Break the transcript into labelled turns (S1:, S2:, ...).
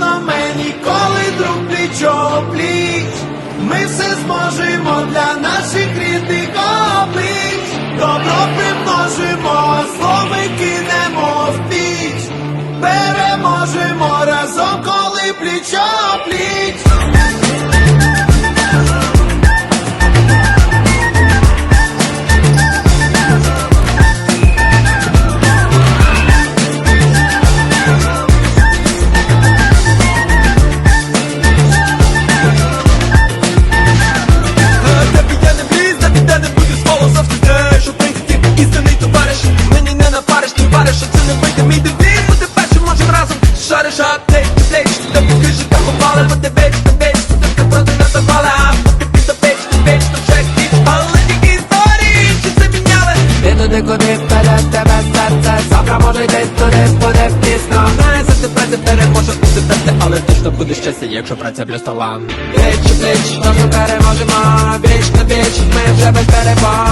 S1: точно мені ніколи друг плічо пліч. Ми все зможемо для наших рідних облич. Добро примножимо, зло ми кинемо в піч. Переможемо разом, коли плічо пліч.
S2: Товариш Мені не напариш, ти вариш, що це не вийде. Мій дивін Бути першим можем разом. Шариш аптеч, плеч Та поки життя ховали, бо ти ти Ти проти не а поки під до печ, ти веч, то чек ти Але тільки історії, чи це міняли?
S3: Ти туди, куди вперед тебе серце? Завтра може йти туди, буде пізно.
S2: Знає, за тебе тепер може бути терти Але точно буде щастя, якщо праця плюс талант.
S3: У плеч, разом переможемо. Біч на біч, ми вже без перепон